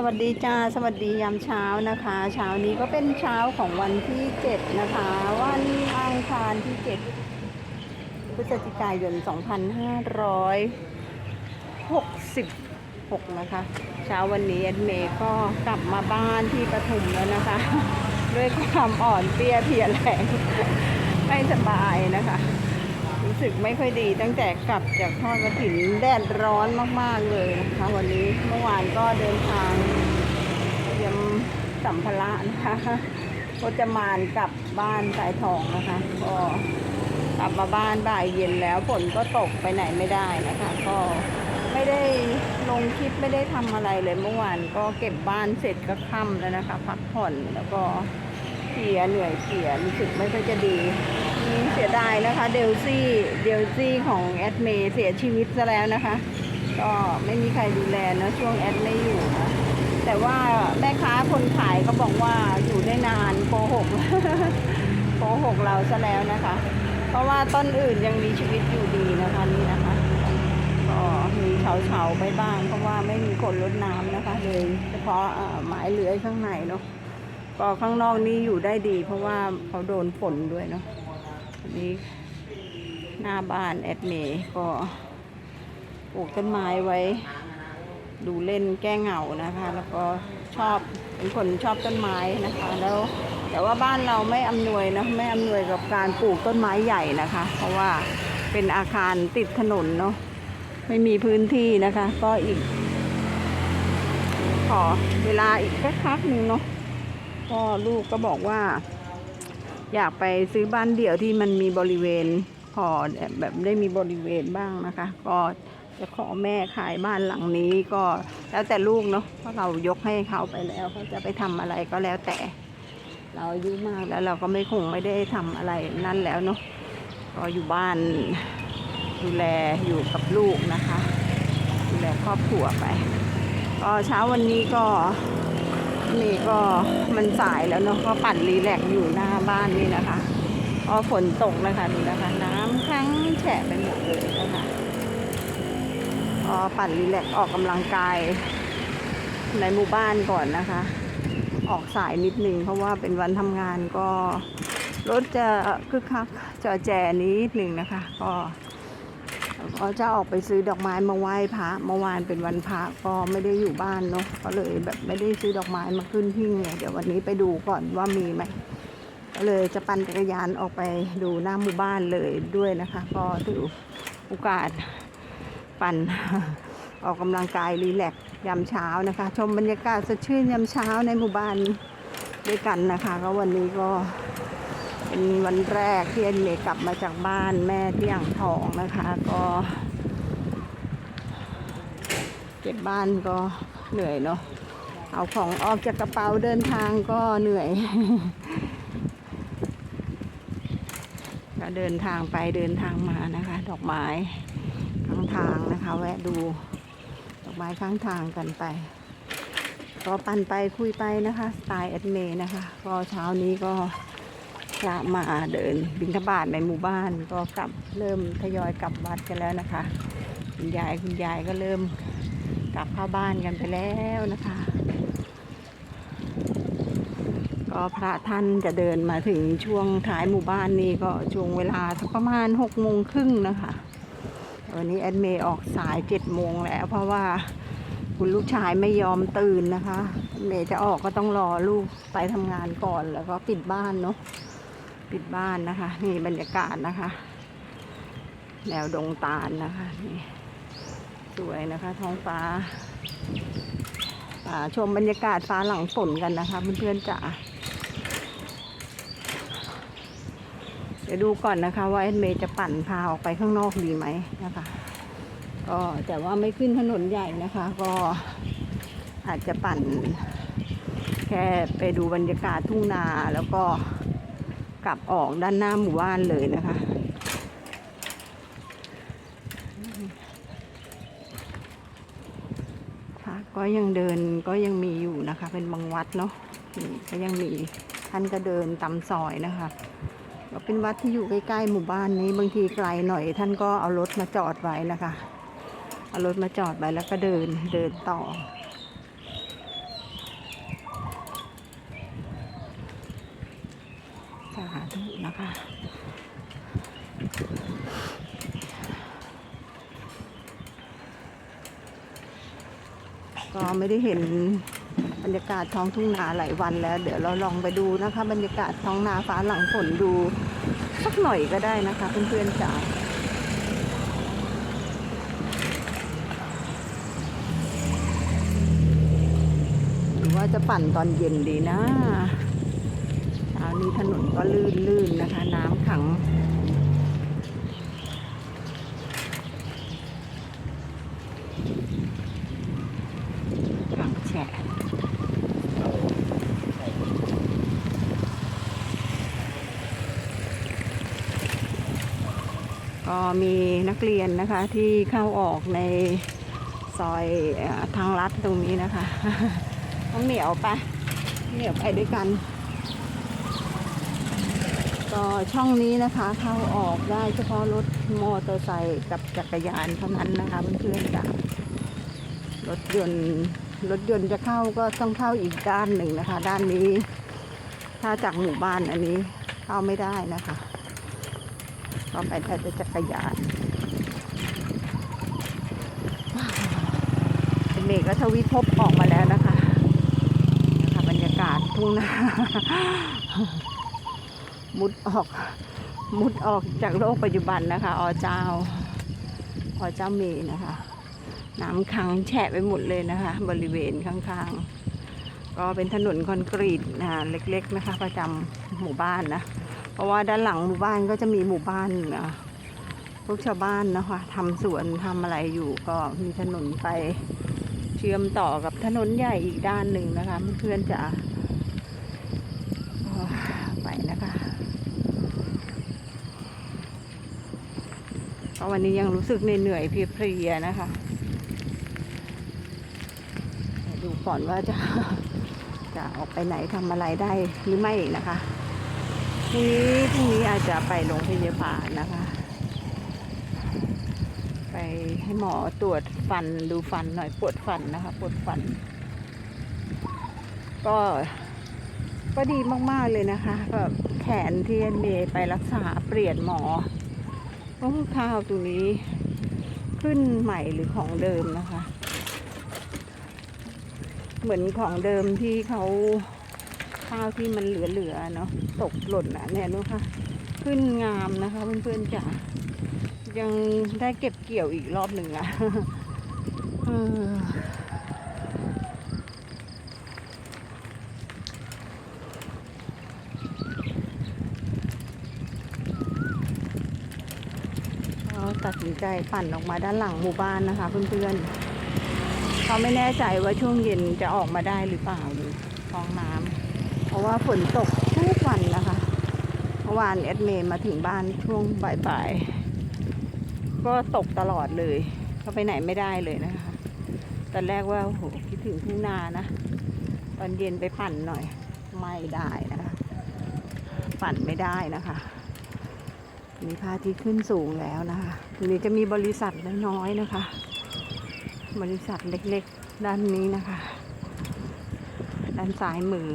สวัสดีจ้าสวัสดียามเช้านะคะ เช้านี้ก็เป็นเช้าของวันที่7นะคะ วันอังคารที่7พฤศจิกายน2566นะคะ เช้าวันนี้แอดเมย์ก็กลับมาบ้านที่ปทุมแล้วนะคะ ด้วยความอ่อนเปียเพลียแรงไม่สบายนะคะ สึกไม่ค่อยดี ตั้งแต่กลับจากทอดกระถิ่นแดดร้อนมากๆเลยนะคะวันนี้เมื่อวานก็เดินทางเตรียมสัมภาระนะคะก็จะมานกลับบ้านสายทองนะคะ ก็กลับมาบ้านบ่ายเย็นแล้วฝนก็ตกไปไหนไม่ได้นะคะ ก็ไม่ได้ลงคลิปไม่ได้ทำอะไรเลยเมื่อวานก็เก็บบ้านเสร็จก็ค่ำแล้วนะคะ พักผ่อนแล้วก็เพลียเหนื่อยเพลียรู้สึกไม่ค่อยจะดี นี่เสียดายนะคะ เดลซี่เดลซี่ของแอดเมย์เสียชีวิตซะแล้วนะคะ ก็ไม่มีใครดูแลนะช่วงแอดไม่อยู่นะแต่ว่าแม่ค้าคนขายก็บอกว่าอยู่ได้นานโกหกโกหกเราซะแล้วนะคะ เพราะว่าต้นอื่นยังมีชีวิตอยู่ดีนะคะนี่นะคะก็มีเฉาเฉาๆไปบ้าง เพราะว่าไม่มีคนรดน้ำนะคะเลยเฉพาะเอ่อไม้เลื้อยข้างในเนาะก็ข้างนอกนี่อยู่ได้ดี เพราะว่าเขาโดนฝนด้วยเนาะ นี้หน้าบ้านแอดเมย์ก็ปลูกต้นไม้ไว้ ดูเล่นแก้เหงานะคะ แล้วก็ชอบเป็นคนชอบต้นไม้นะคะ แล้วแต่ว่าบ้านเราไม่อำนวยนะไม่อำนวยกับการปลูกต้นไม้ใหญ่นะคะ เพราะว่าเป็นอาคารติดถนนเนาะไม่มีพื้นที่นะคะ ก็อีก ขอเวลาอีกสักพักหนึ่งเนาะก็ลูกก็บอกว่า อยากไปซื้อบ้านเดี่ยวที่มันมีบริเวณพอแบบได้มีบริเวณบ้างนะคะ ก็จะขอแม่ขายบ้านหลังนี้ก็แล้วแต่ลูกเนาะเพราะเรายกให้เขาไปแล้วเขาจะไปทำอะไรก็แล้วแต่ เราอายุมากแล้วเราก็ไม่คงไม่ได้ทำอะไรนั่นแล้วเนาะก็อยู่บ้านดูแลอยู่กับลูกนะคะ ดูแลครอบครัวไป ก็เช้าวันนี้ก็ นี่ก็มันสายแล้วเนาะก็ปั่นรีแลกซ์อยู่หน้าบ้านนี่นะคะพอฝนตกนะคะดูนะคะ น้ำค้างแฉะไปหมดเลยนะคะพอปั่นรีแลกซ์ออกกำลังกายในหมู่บ้านก่อนนะคะ ออกสายนิดนึงเพราะว่าเป็นวันทำงานก็รถจะคึกคักจอแจนิดหนึ่งนะคะ ก็ ก็จะออกไปซื้อดอกไม้มาไหว้พระเมื่อวานเป็นวันพระก็ไม่ได้อยู่บ้านเนาะก็เลยแบบไม่ได้ซื้อดอกไม้มาขึ้นหิ้งเลยเดี๋ยววันนี้ไปดูก่อนว่ามีไหมก็เลยจะปั่นจักรยานออกไปดูหน้าหมู่บ้านเลยด้วยนะคะ ก็ถือโอกาสปั่นออกกำลังกายรีแลกยามเช้านะคะ ชมบรรยากาศสดชื่นยามเช้าในหมู่บ้านด้วยกันนะคะ ก็วันนี้ก็ เป็นวันแรกที่เอ็นเมย์กลับมาจากบ้านแม่ที่อ่างทองนะคะ ก็ เก็บบ้านก็เหนื่อยเนาะเอาของออกจากกระเป๋าเดินทางก็เหนื่อยก็เดินทางไปเดินทางมานะคะ ดอกไม้ข้างทางนะคะ แวะดู ดอกไม้ข้างทางกันไป ก็ปั่นไปคุยไปนะคะ สไตล์แอดเมย์นะคะ ก็เช้านี้ก็ พระมาเดินบิณฑบาตในหมู่บ้านก็กลับเริ่มทยอยกลับวัดกันแล้วนะคะ คุณยายคุณยายก็เริ่มกลับเข้าบ้านกันไปแล้วนะคะ ก็พระท่านจะเดินมาถึงช่วงท้ายหมู่บ้านนี้ก็ช่วงเวลาสักประมาณหกโมงครึ่งนะคะวันนี้แอดเมย์ออกสายเจ็ดโมงแล้ว เพราะว่าคุณลูกชายไม่ยอมตื่นนะคะ เมย์จะออกก็ต้องรอลูกไปทำงานก่อนแล้วก็ปิดบ้านเนาะ ปิดบ้านนะคะ นี่บรรยากาศนะคะ แนวดงตาลนะคะนี่สวยนะคะ ท้องฟ้าชมบรรยากาศฟ้าหลังฝนกันนะคะเพื่อนๆจ๋าเดี๋ยวดูก่อนนะคะ ว่าเอ็นเมย์จะปั่นพาออกไปข้างนอกดีไหมนะคะ ก็แต่ว่าไม่ขึ้นถนนใหญ่นะคะ ก็อาจจะปั่น แค่ไปดูบรรยากาศทุ่งนาแล้วก็ กลับออกด้านหน้าหมู่บ้านเลยนะคะ พระก็ยังเดินก็ยังมีอยู่นะคะ เป็นบางวัดเนาะก็ยังมีท่านก็เดินตามซอยนะคะก็เป็นวัดที่อยู่ใกล้ๆหมู่บ้านนี้บางทีไกลหน่อย ท่านก็เอารถมาจอดไว้นะคะ เอารถมาจอดไว้แล้วก็เดินเดินต่อ นะคะ ก็ ไม่ได้เห็นบรรยากาศท้องทุ่งนาหลายวันแล้ว เดี๋ยวเราลองไปดูนะคะ บรรยากาศท้องนาฟ้าหลังฝนดูสักหน่อยก็ได้นะคะ เพื่อนๆจ๋าหรือว่าจะปั่นตอนเย็นดีนะเช้านี้ถนนก็ลื่นๆนะคะ น้ำขัง ขังแฉะ ก็มีนักเรียนนะคะที่เข้าออกในซอยอทางลัดตรงนี้นะคะน้องเหนียวไปะเหนียวไปด้วยกัน ก็ช่องนี้นะคะเข้าออกได้เฉพาะรถมอเตอร์ไซค์กับจักรยานเท่านั้นนะคะเพื่อนๆจ้ะรถยนต์รถยนต์จะเข้าก็ต้องเข้าอีกด้านหนึ่งนะคะ ด้านนี้ ถ้าจากหมู่บ้านอันนี้เข้าไม่ได้นะคะ ก็ไปแต่จักรยานเมฆก็ทวิตพบออกมาแล้วนะคะนะคะบรรยากาศทุ่งนามุดออก มุดออกจากโลกปัจจุบันนะคะอเจ้าอเจ้าเมย์นะคะ น้ำขังแฉะไปหมดเลยนะคะ บริเวณข้างๆ ก็เป็นถนนคอนกรีตนะเล็กๆนะคะ ประจำหมู่บ้านนะ เพราะว่าด้านหลังหมู่บ้านก็จะมีหมู่บ้านอะพวกชาวบ้านนะคะทำสวนทำอะไรอยู่ก็มีถนนไปเชื่อมต่อกับถนนใหญ่อีกด้านหนึ่งนะคะเพื่อนๆจะไปนะคะเพราะวันนี้ยังรู้สึกเหนื่อยๆเพลียๆนะคะ ดูก่อนว่าจะจะออกไปไหนทำอะไรได้หรือไม่นะคะ พรุ่งนี้พรุ่งนี้อาจจะไปโรงพยาบาลนะคะ ไปให้หมอตรวจฟันดูฟันหน่อยปวดฟันนะคะปวดฟัน ก็ก็ดีมาก ๆ เลยนะคะแบบแขนที่เมย์ไปรักษาเปลี่ยนหมอโอ้ข้าวตรงนี้ขึ้นใหม่หรือของเดิมนะคะ เหมือนของเดิมที่เขา ข้าวที่มันเหลือๆเนาะตกหล่นอะเนี่ยดูค่ะ ขึ้นงามนะคะเพื่อนๆจ๋ายังได้เก็บเกี่ยวอีกรอบหนึ่งอะตัดสินใจปั่นออกมาด้านหลังหมู่บ้านนะคะเพื่อนๆเขาไม่แน่ใจว่าช่วงเย็นจะออกมาได้หรือเปล่าหรือท้องน้ำ เพราะว่าฝนตกทุกวันนะคะเมื่อวานแอดเมย์มาถึงบ้านช่วงบ่ายๆก็ตกตลอดเลยก็ไปไหนไม่ได้เลยนะคะ ตอนแรกว่าโอ้โหคิดถึงทุ่งนานะ ตอนเย็นไปปั่นหน่อย ไม่ได้นะคะ ปั่นไม่ได้นะคะมีพระอาทิตย์ขึ้นสูงแล้วนะคะทีนี้จะมีบริษัทน้อยๆนะคะ บริษัทเล็กๆ ด้านนี้นะคะ ด้านซ้ายมือ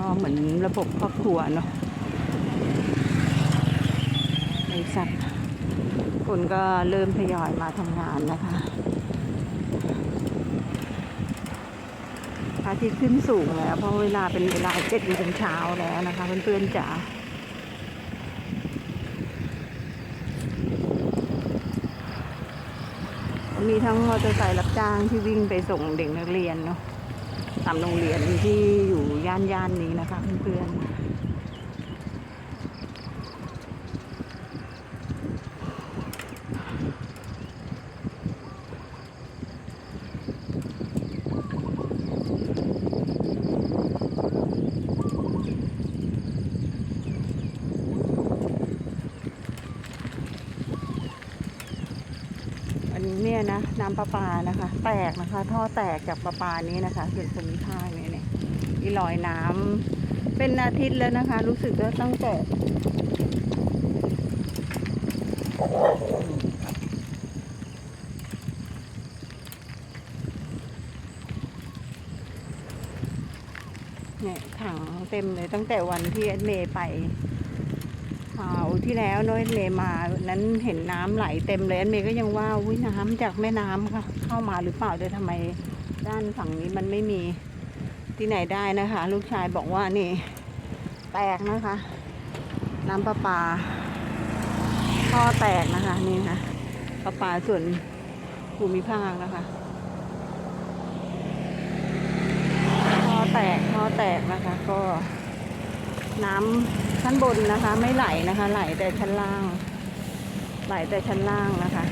ก็เหมือนระบบครอบครัวเนาะบริษัทคนก็เริ่มทยอยมาทำงานนะคะพระอาทิตย์ขึ้นสูงแล้ว เพราะเวลาเป็นเวลาเจ็ดโมงเช้าแล้วนะคะเพื่อนๆจ๋ามีทั้งมอเตอร์ไซค์รับจ้างที่วิ่งไปส่งเด็กนักเรียนเนาะามโรงเรียนที่อยู่ย่านย่านนี้นะคะเพื่อนๆอันนี้เน้ำประปานะคะ แตกนะคะ ท่อแตกจากประปานี้นะคะเขื่อนภูมิภาคนี่ยเนี่ยมีรอยน้ำเป็นอาทิตย์แล้วนะคะ รู้สึกว่าตั้งแต่เนี่ยขังเต็มเลยตั้งแต่วันที่แอดเมย์ไป คราวที่แล้วน้อยเมย์มานั้นเห็นน้ำไหลเต็มเลยแอดเมย์ก็ยังว่าอุ้ยน้ำจากแม่น้ำค่ะเข้ามาหรือเปล่าแต่ทำไมด้านฝั่งนี้มันไม่มีที่ไหนได้นะคะ ลูกชายบอกว่านี่ แตกนะคะ น้ำประปาท่อแตกนะคะนี่ค่ะประปาส่วนภูมิภาคนะคะท่อแตกท่อแตกนะคะ ก็ น้ำชั้นบนนะคะ ไม่ไหลนะคะ ไหลแต่ชั้นล่าง ไหลแต่ชั้นล่างนะคะ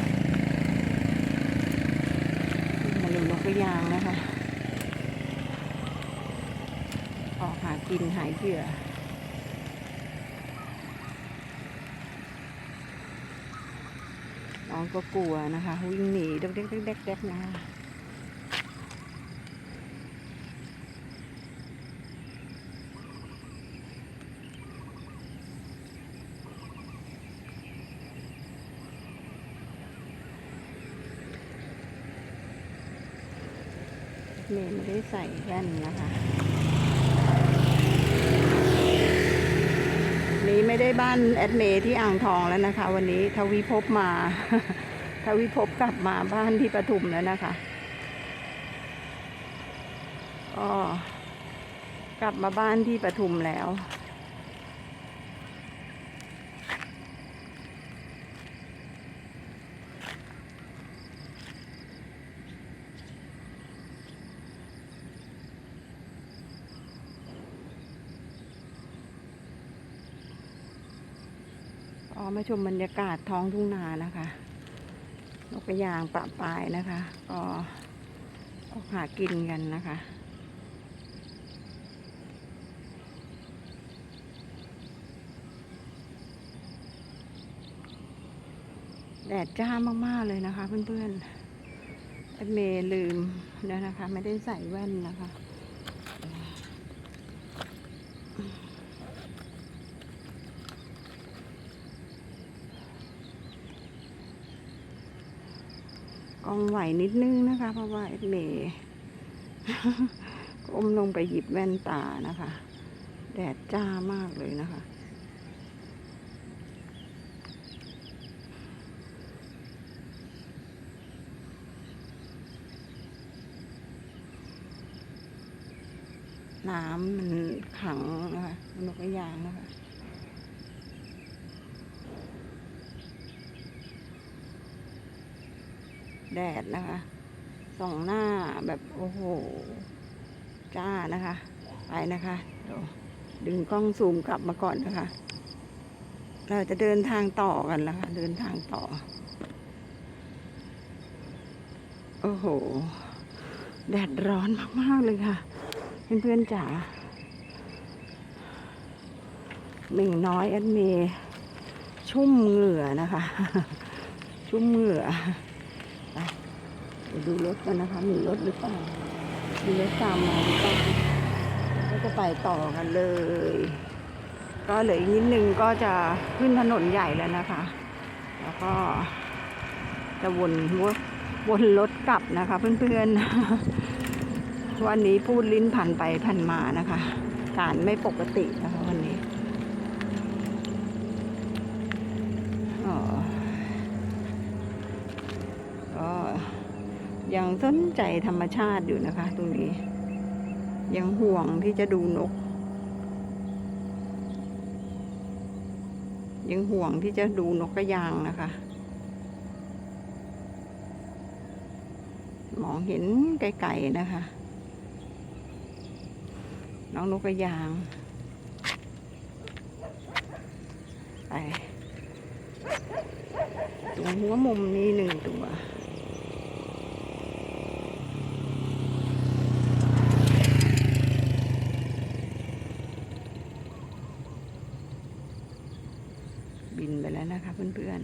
มาดูนกกระยางนะคะ ออกหากินหายเหยื่อน้องก็กลัวนะคะ วิ่งหนีเด็กๆเด็กๆนะคะ มย์ไม่ได้ใส่แว่นนะคะ นี้ไม่ได้บ้านแอดเมย์ที่อ่างทองแล้วนะคะ วันนี้ทวีภพมาทวีภพกลับมาบ้านที่ปทุมแล้วนะคะก็กลับมาบ้านที่ปทุมแล้ว มาชมบรรยากาศท้องทุ่งนานะคะ นกกระยางปะปายนะคะ ก็ออกหากินกันนะคะ แดดจ้ามาก ๆ เลยนะคะเพื่อนๆเมลืมแล้วนะคะ ไม่ได้ใส่แว่นนะคะ กองไหวนิดนึงนะคะ เพราะว่าเอ็ดเมย์ก้มลงไปหยิบแว่นตานะคะ แดดจ้ามากเลยนะคะน้ำมันขังนะคะนกกยางนะคะ แดดนะคะ ส่องหน้าแบบโอ้โห จ้านะคะ ไปนะคะเดี๋ยวดึงกล้องซูมกลับมาก่อนนะคะ เราจะเดินทางต่อกันแล้วค่ะเดินทางต่อ โอ้โห แดดร้อนมาก ๆ เลยค่ะ เพื่อนๆจ๋าหนึ่งน้อยแอดเมชุ่มเหงื่อนะคะ ชุ่มเหงื่อ ดูรถกันนะคะ มีรถหรือเปล่า มีรถตามมาหรือเปล่าแล้วก็ไปต่อกันเลย ก็เหลืออีกนิดนึงก็จะขึ้นถนนใหญ่แล้วนะคะ แล้วก็จะวนวนวนรถกลับนะคะ เพื่อนๆ วันนี้พูดลิ้นพันไปพันมานะคะ การไม่ปกตินะคะวันนี้อ๋อ ก็ ยังสนใจธรรมชาติอยู่นะคะ ตรงนี้ ยังห่วงที่จะดูนก ยังห่วงที่จะดูนกกระยางนะคะ มองเห็นไกลๆนะคะ น้องนกกระยางไปตรงหัวมุมนี้หนึ่งตัว บิ นะคะเพื่อน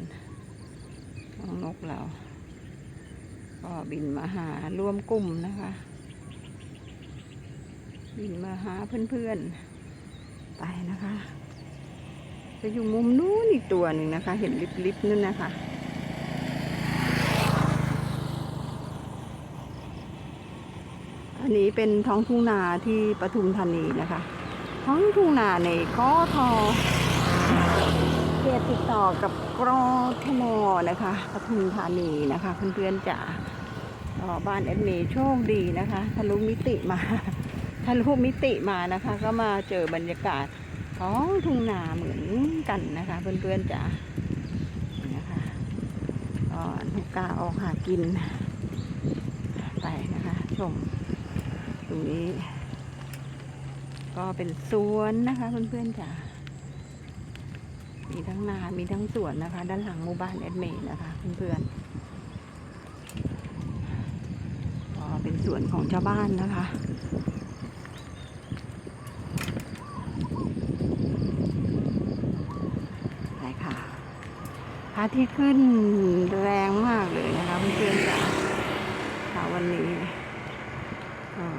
ๆน้องนกเรา ก็บินมาหาร่วมกลุ่มนะคะ บินมาหาเพื่อนๆ ไปนะคะ จะอยู่มุมนู้นอีกตัวหนึ่งนะคะ เห็นลิบๆนั่นนะคะอันนี้เป็นท้องทุ่งนาที่ปทุมธานีนะคะ ท้องทุ่งนาในกท เขตติดต่อกับกรทมนะคะปทุมธานีนะคะเพื่อนๆจ๋าบ้านแอดเมย์โชคดีนะคะทะลุมิติมาทะลุมิติมานะคะ ก็มาเจอบรรยากาศท้องทุ่งนาเหมือนกันนะคะเพื่อนๆจ๋านะคะก็นกกาออกหากิน ไปนะคะ ชมตรงนี้ ก็เป็นสวนนะคะเพื่อนๆจ๋า มีทั้งนา มีทั้งสวนนะคะ ด้านหลังหมู่บ้านแอดเมย์นะคะเพื่อนๆก็เป็นสวนของชาวบ้านนะคะไปค่ะพระอาที่ขึ้นแรงมากเลยนะคะเพื่อนๆจ๋าค่ะวันนี้โอ้ย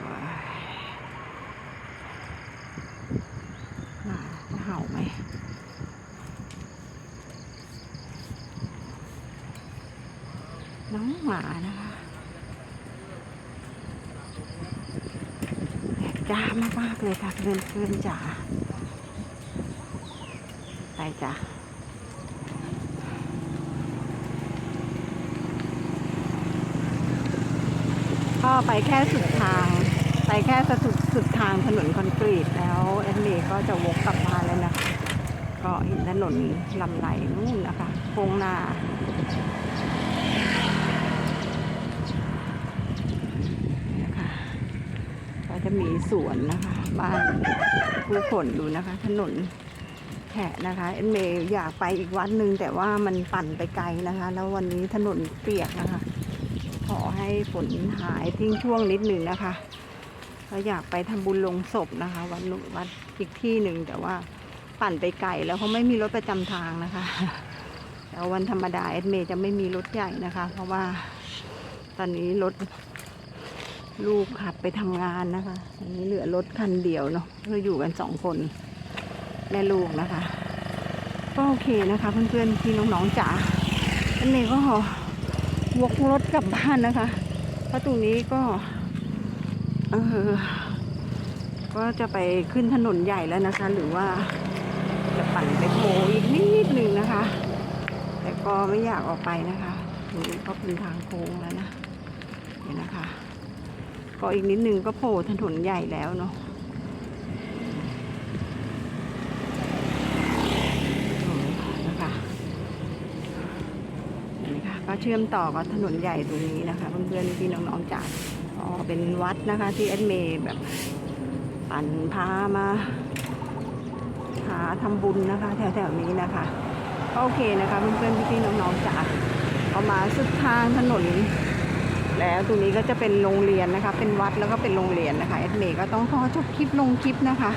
หมาจะเห่าไหม น้องหมานะคะแดดจ้ามากๆ เลยค่ะเพื่อนเพื่อนๆจ๋าไปจ้ะก็ไปแค่สุดทาง ไปแค่สุดสุดทางถนนคอนกรีตแล้วแอนเมก็จะวกกลับมาแล้วนะคะ ก็เห็นถนนลำไหลนู่นนะคะโค้งหน้านะคะก็จะมีสวนนะคะ บ้านผู้คนดูนะคะ ถนนแฉะนะคะเอ็นเมย์อยากไปอีกวัดหนึ่งแต่ว่ามันปั่นไปไกลนะคะ แล้ววันนี้ถนนเปียกนะคะ ขอให้ฝนหายทิ้งช่วงนิดหนึ่งนะคะเราอยากไปทำบุญลงศพนะคะ วัดนุวัดอีกที่หนึ่งแต่ว่าปั่นไปไกลแล้วเขาไม่มีรถประจำทางนะคะแต่วันธรรมดาเอสเมย์จะไม่มีรถใหญ่นะคะ เพราะว่าตอนนี้รถ ลูกขับไปทำงานนะคะอันนี้เหลือรถคันเดียวเนาะเราอยู่กันสองคนแม่ลูกนะคะ ก็โอเคนะคะ เพื่อนๆพี่น้องๆจ๋าอสเมย์ก็วกรถกลับบ้านนะคะ เพราะตรงนี้ก็เออก็จะไปขึ้นถนนใหญ่แล้วนะคะ หรือว่าจะปั่นไปโผล่อีกนิดนึงนะคะ แต่ก็ไม่อยากออกไปนะคะตรงนี้ก็เป็นทางโค้งแล้วนะเดี๋ยวนะคะ ก็อีกนิดหนึ่งก็โผล่ถนนใหญ่แล้วเนาะนะคะนี่ค่ะก็เชื่อมต่อกับถนนใหญ่ตรงนี้นะคะ เพื่อนๆพี่น้องๆจากอ๋อเป็นวัดนะคะ ที่แอดเมย์แบบปั่นพามา หาทำบุญนะคะ แถวๆนี้นะคะก็โอเคนะคะเพื่อนๆพี่ๆน้องๆจ๋าเอามาสุดทางถนน แล้วตรงนี้ก็จะเป็นโรงเรียนนะคะ เป็นวัดแล้วก็เป็นโรงเรียนนะคะแอดเมย์ก็ต้องขอจบคลิปลงคลิปนะคะ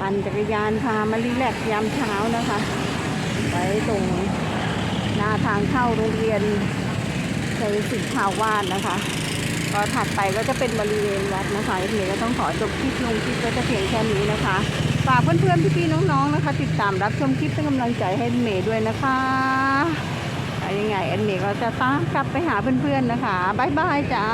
ปั่นจักรยานพามารีแลกยามเช้านะคะไว้ตรงหน้าทางเข้าโรงเรียนในสิทธาวาสนะคะก็ถัดไปก็จะเป็นบริเวณวัดนะคะเอฟเมย์ก็ต้องขอจบคลิปลงคลิปก็จะเพียงแค่นี้นะคะฝากเพื่อนๆพี่ๆน้องๆนะคะ ติดตามรับชมคลิปเป็นกำลังใจให้เมย์ด้วยนะคะ ยังไงเอ็นเมย์ก็จะตามกลับไปหาเพื่อนๆนะคะบ๊ายบายจ้า